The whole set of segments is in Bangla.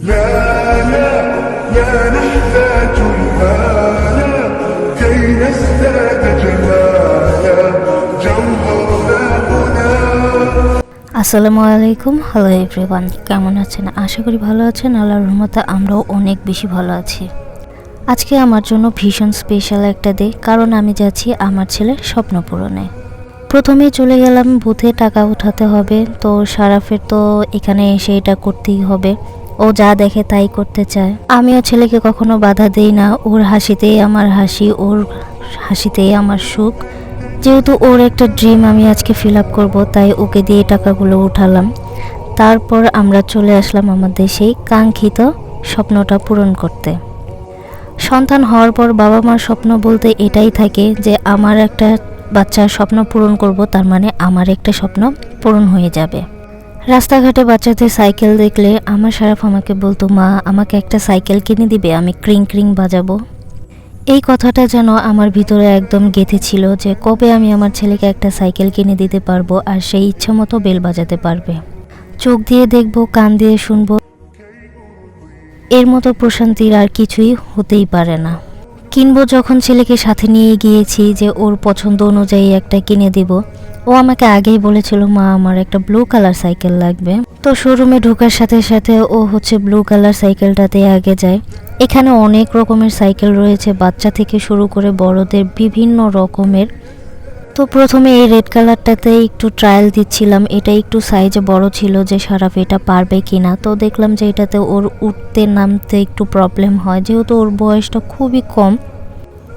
لا لا لا نحتاج المال كي نزداد جمالا جوهرنا هنا আসসালামু আলাইকুম হ্যালো এভরিওয়ান কেমন আছেন আশা করি ভালো আছেন আল্লাহর রহমতে আমরাও অনেক বেশি ভালো আছি আজকে আমার জন্য ভীষণ স্পেশাল একটা ডে কারণ আমি যাচ্ছি আমার ছেলের স্বপ্ন পূরণে প্রথমেই চলে গেলাম বুথে টাকা উঠাতে হবে তো সারাফের তো এখানে এসে এটা করতেই হবে ও যা দেখে তাই করতে চায়। আমিও ছেলেকে কখনো বাধা দেই না। ওর হাসিতেই আমার হাসি, ওর হাসিতেই আমার সুখ। যেহেতু ওর একটা ড্রিম আমি আজকে ফিল আপ করব, তাই ওকে দিয়ে টাকাগুলো উঠালাম। তারপর আমরা চলে আসলাম আমাদের সেই কাঙ্ক্ষিত স্বপ্নটা পূরণ করতে। সন্তান হওয়ার পর বাবা মার স্বপ্ন বলতে এটাই থাকে যে, আমার একটা বাচ্চার স্বপ্ন পূরণ করব, তার মানে আমার একটা স্বপ্ন পূরণ হয়ে যাবে। রাস্তাঘাটে বাচ্চাদের সাইকেল দেখলে আমার সারাফ আমাকে বলতো, মা, আমাকে একটা সাইকেল কিনে দিবে, আমি ক্রিং ক্রিং বাজাবো। এই কথাটা যেন আমার ভিতরে একদম গেঁথে ছিল যে কবে আমি আমার ছেলেকে একটা সাইকেল কিনে দিতে পারব আর সেই ইচ্ছা মতো বেল বাজাতে পারবে। চোখ দিয়ে দেখব, কান দিয়ে শুনব। এর মতো প্রশান্তির আর কিছুই হতেই পারে না। কিনবো যখন ছেলেকে সাথে নিয়ে গিয়েছি যে ওর পছন্দ অনুযায়ী একটা কিনে দিব। ও আমাকে আগেই বলেছিল, মা, আমার একটা ব্লু কালার সাইকেল লাগবে। তো শোরুমে ঢোকার সাথে সাথে ও হচ্ছে ব্লু কালার সাইকেলটাতে আগে যায়। এখানে অনেক রকমের সাইকেল রয়েছে। বাচ্চা থেকে শুরু করে বড়দের বিভিন্ন রকমের তো প্রথমে এই রেড কালারটাতে একটু ট্রায়াল দিচ্ছিলাম। এটা একটু সাইজে বড় ছিল যে সারাফ এটা পারবে কিনা। তো দেখলাম যে এটাতে ওর উঠতে নামতে একটু প্রবলেম হয়। যেহেতু ওর বয়সটা খুবই কম।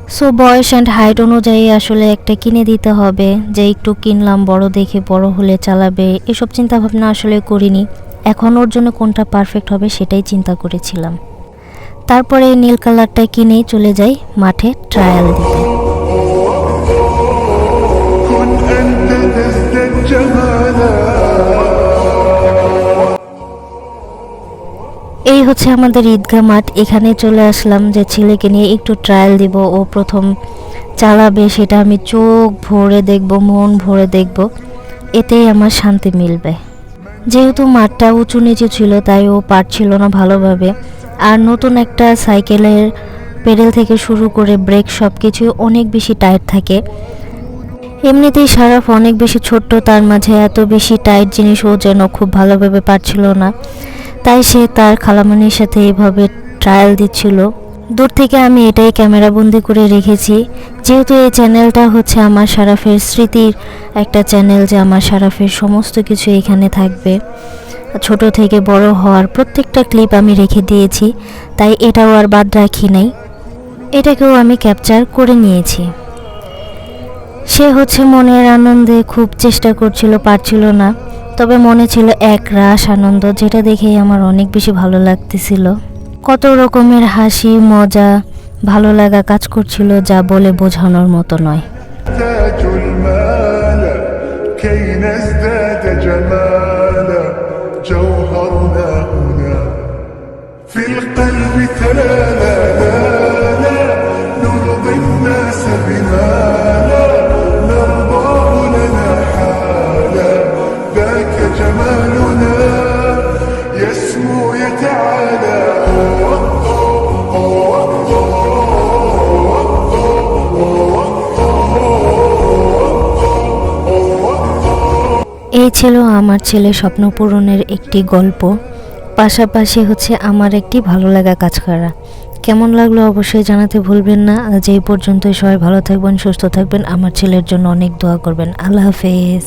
সো বয়স অ্যান্ড হাইট অনুযায়ী আসলে একটা কিনে দিতে হবে। যে একটু কিনলাম, বড় দেখে বড় হলে চালাবে। এসব চিন্তাভাবনা আসলে করিনি। এখন ওর জন্য কোনটা পারফেক্ট হবে সেটাই চিন্তা করেছিলাম। তারপরে নীল কালারটা কিনেই চলে যাই মাঠে ট্রায়াল দিতে। এই হচ্ছে আমাদের ঈদগাহ মাঠ। এখানে চলে আসলাম যে ছেলেকে নিয়ে একটু ট্রায়াল দিব। ও প্রথম চালাবে সেটা আমি চোখ ভরে দেখব, মন ভরে দেখব। এতেই আমার শান্তি মিলবে। যেহেতু মাঠটা উঁচু নিচু ছিল, তাই ও পারছিল না ভালোভাবে। আর নতুন একটা সাইকেলের পেডেল থেকে শুরু করে ব্রেক সব কিছু অনেক বেশি টাইট থাকে। এমনিতেই সারাফ অনেক বেশি ছোট্ট, তার মাঝে এত বেশি টাইট জিনিস ও যেন খুব ভালোভাবে পারছিল না। তাই সে তার খালামণির সাথে এভাবে ট্রায়াল দিচ্ছিল। দূর থেকে আমি এটাই ক্যামেরা বন্দি করে রেখেছি। যেহেতু এই চ্যানেলটা হচ্ছে আমার সারাফের স্মৃতির একটা চ্যানেল যে আমার সারাফের সমস্ত কিছু এখানে থাকবে। ছোট থেকে বড় হওয়ার প্রত্যেকটা ক্লিপ আমি রেখে দিয়েছি, তাই এটাও আর বাদ রাখি নাই। এটাকেও আমি ক্যাপচার করে নিয়েছি। সে হচ্ছে মনের আনন্দে খুব চেষ্টা করছিল পারছিল না তবে মনে ছিল এক রাস আনন্দ যেটা দেখেই আমার অনেক বেশি ভালো লাগতেছিল কত রকমের হাসি মজা ভালো লাগা কাজ করছিল যা বলে বোঝানোর মতো নয় نحتاج المال كي نزداد جمالا جوهرنا هنا في القلب تلالا এই ছিল আমার ছেলে স্বপ্নপূরণের একটি গল্প। পাশাপাশি হচ্ছে আমার একটি ভালো লাগা কাজ করা। কেমন লাগল অবশ্যই জানাতে ভুলবেন না। আজ এই পর্যন্তই। সবাই ভালো থাকবেন, সুস্থ থাকবেন। আমার ছেলের জন্য অনেক দোয়া করবেন। আল্লাহ হাফেজ।